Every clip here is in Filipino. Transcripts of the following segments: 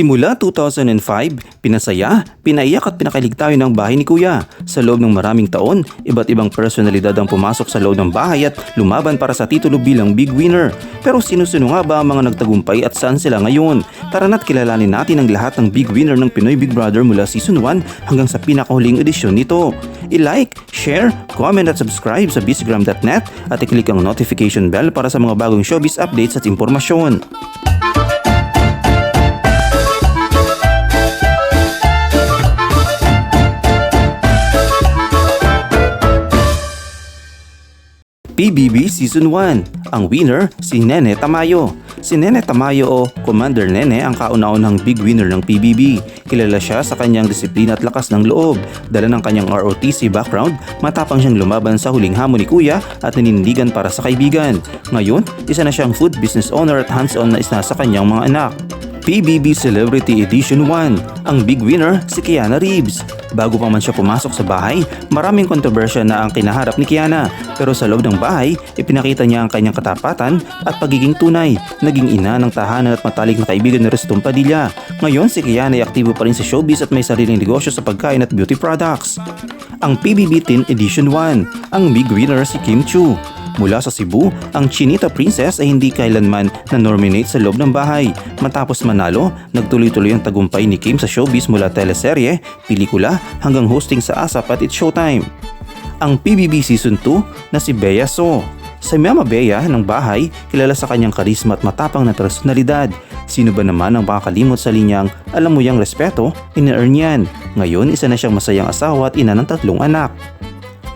Simula 2005, pinasaya, pinaiyak at pinakalig tayo ng bahay ni Kuya. Sa loob ng maraming taon, iba't ibang personalidad ang pumasok sa loob ng bahay at lumaban para sa titulo bilang big winner. Pero sino-sino nga ba ang mga nagtagumpay at saan sila ngayon? Tara na't kilalanin natin ang lahat ng big winner ng Pinoy Big Brother mula season 1 hanggang sa pinakahuling edisyon nito. I-like, share, comment at subscribe sa busygram.net at i-click ang notification bell para sa mga bagong showbiz updates at impormasyon. PBB Season 1. Ang winner, si Nene Tamayo. Si Nene Tamayo o Commander Nene ang kauna-unahang big winner ng PBB. Kilala siya sa kanyang disiplina at lakas ng loob. Dala ng kanyang ROTC background, matapang siyang lumaban sa huling hamon ni Kuya at ninindigan para sa kaibigan. Ngayon, isa na siyang food business owner at hands-on na isa sa kanyang mga anak. PBB Celebrity Edition 1. Ang big winner si Kiana Reeves. Bago pa man siya pumasok sa bahay, maraming kontrobersya na ang kinaharap ni Kiana. Pero sa loob ng bahay, ipinakita niya ang kanyang katapatan at pagiging tunay. Naging ina ng tahanan at matalik na kaibigan ni Reston Padilla. Ngayon si Kiana ay aktibo pa rin sa showbiz at may sariling negosyo sa pagkain at beauty products. Ang PBB Teen Edition 1. Ang big winner si Kim Chu. Mula sa Cebu, ang Chinita Princess ay hindi kailanman na-nominate sa loob ng bahay. Matapos manalo, nagtuloy-tuloy ang tagumpay ni Kim sa showbiz mula teleserye, pelikula hanggang hosting sa ASAP at It's Showtime. Ang PBB Season 2 na si Bea So. Sa Mama Bea ng bahay, kilala sa kanyang karisma at matapang na personalidad. Sino ba naman ang makakalimot sa linyang alam mo yung respeto, ina-earn yan. Ngayon, isa na siyang masayang asawa at ina ng tatlong anak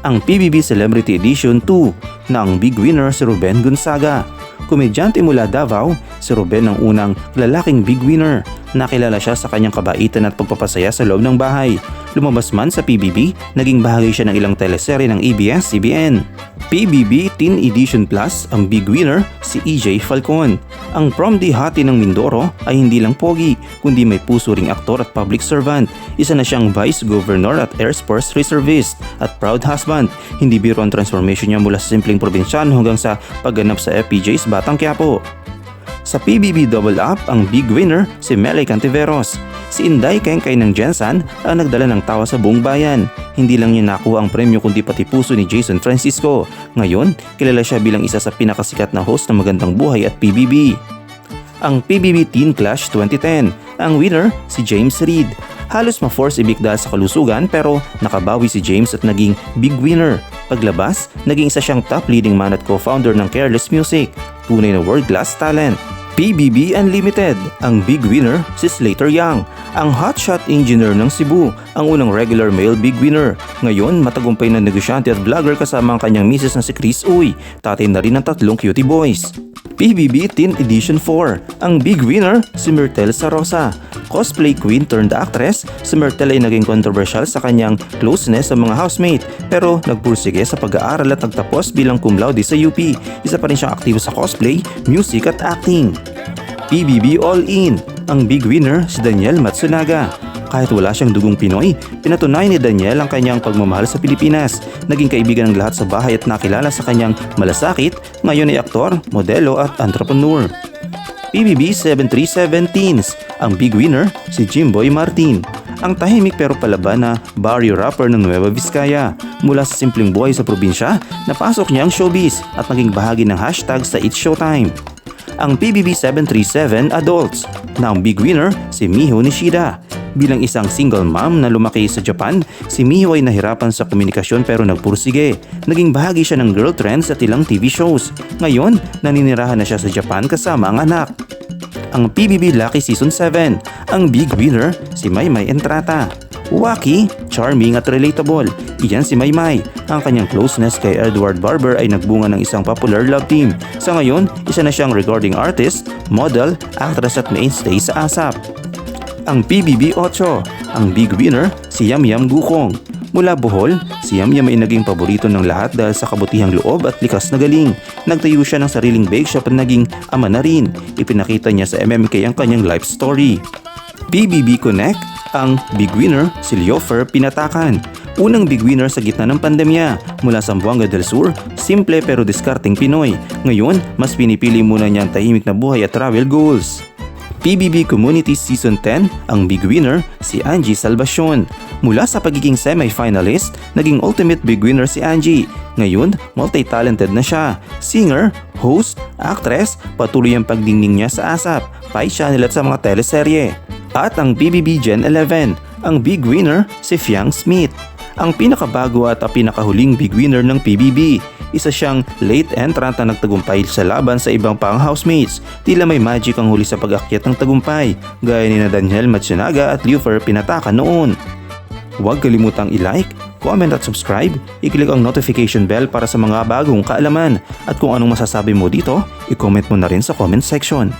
ang PBB Celebrity Edition 2 ang big winner si Ruben Gonzaga. Komedyante mula Davao, si Ruben ang unang lalaking big winner. Nakilala siya sa kanyang kabaitan at pagpapasaya sa loob ng bahay. Lumabas man sa PBB, naging bahagi siya ng ilang teleserye ng ABS-CBN. PBB Teen Edition Plus, ang big winner, si EJ Falcon. Ang prom di hati ng Mindoro ay hindi lang pogi, kundi may puso ring aktor at public servant. Isa na siyang Vice Governor at Air Force Reservist at proud husband. Hindi biro ang transformation niya mula sa simpleng probinsyano hanggang sa pagganap sa FPJ's Batang Quiapo. Sa PBB Double Up, ang big winner si Mele Cantiveros. Si Inday Kengkay ng Jensan ang nagdala ng tawa sa buong bayan. Hindi lang niya nakuha ang premyo kundi pati puso ni Jason Francisco. Ngayon, kilala siya bilang isa sa pinakasikat na host ng Magandang Buhay at PBB. Ang PBB Teen Clash 2010. Ang winner, si James Reid. Halos ma-force ibig dahil sa kalusugan pero nakabawi si James at naging big winner. Paglabas, naging isa siyang top leading man at co-founder ng Careless Music. Tunay na world-class talent. PBB Unlimited, ang big winner si Slater Young, ang hotshot engineer ng Cebu, ang unang regular male big winner. Ngayon, matagumpay na negosyante at vlogger kasama ang kanyang misis na si Chris Uy, tatay na rin ng tatlong cutie boys. PBB Teen Edition 4, ang big winner si Myrtle Sarosa. Cosplay queen turned actress, si Myrtle ay naging controversial sa kanyang closeness sa mga housemate pero nagpursige sa pag-aaral at nagtapos bilang cum laude sa UP. Isa pa rin siyang aktibo sa cosplay, music at acting. PBB All In, ang big winner si Daniel Matsunaga. Kahit wala siyang dugong Pinoy, pinatunay ni Daniel ang kanyang pagmamahal sa Pilipinas. Naging kaibigan ng lahat sa bahay at nakilala sa kanyang malasakit, ngayon ay aktor, modelo at entrepreneur. PBB 737 Teens, ang big winner si Jimboy Martin. Ang tahimik pero palaban na barrio rapper ng Nueva Vizcaya. Mula sa simpleng buhay sa probinsya, napasok niya ang showbiz at naging bahagi ng hashtag sa It's Showtime ang PBB 737 Adults na ang big winner si Miho Nishida. Bilang isang single mom na lumaki sa Japan, si Miho ay nahirapan sa komunikasyon pero nagpursige. Naging bahagi siya ng girl trends at ilang TV shows. Ngayon, naninirahan na siya sa Japan kasama ang anak. Ang PBB Lucky Season 7, ang big winner si Maymay Entrata. Wacky, charming at relatable. Iyan si Maymay. Ang kanyang closeness kay Edward Barber ay nagbunga ng isang popular love team. Sa ngayon, isa na siyang recording artist, model, actress at mainstay sa ASAP. Ang PBB 8, ang big winner si Yam Yam Gukong. Mula Bohol, si Yam Yam ay naging paborito ng lahat dahil sa kabutihang loob at likas na galing. Nagtayo siya ng sariling bake shop at naging ama na rin. Ipinakita niya sa MMK ang kanyang life story. PBB Connect, ang big winner si Leofer Pinatakan. Unang big winner sa gitna ng pandemya mula sa Zamboanga del Sur, simple pero diskarting Pinoy. Ngayon, mas pinipili muna niya ang tahimik na buhay at travel goals. PBB Community Season 10, ang big winner si Angie Salvacion. Mula sa pagiging semi-finalist, naging ultimate big winner si Angie. Ngayon, multi-talented na siya. Singer, host, actress, patuloy ang pagdingning niya sa ASAP, Pi Channel at sa mga teleserye. At ang PBB Gen 11, ang big winner si Fiang Smith. Ang pinakabago at pinakahuling big winner ng PBB. Isa siyang late entrant na nagtagumpay sa laban sa ibang pang housemates. Tila may magic ang huli sa pag-akyat ng tagumpay, gaya ni na Daniel Matsunaga at Liufer pinataka noon. Huwag kalimutang i-like, comment at subscribe, i-click ang notification bell para sa mga bagong kaalaman at kung anong masasabi mo dito, i-comment mo na rin sa comment section.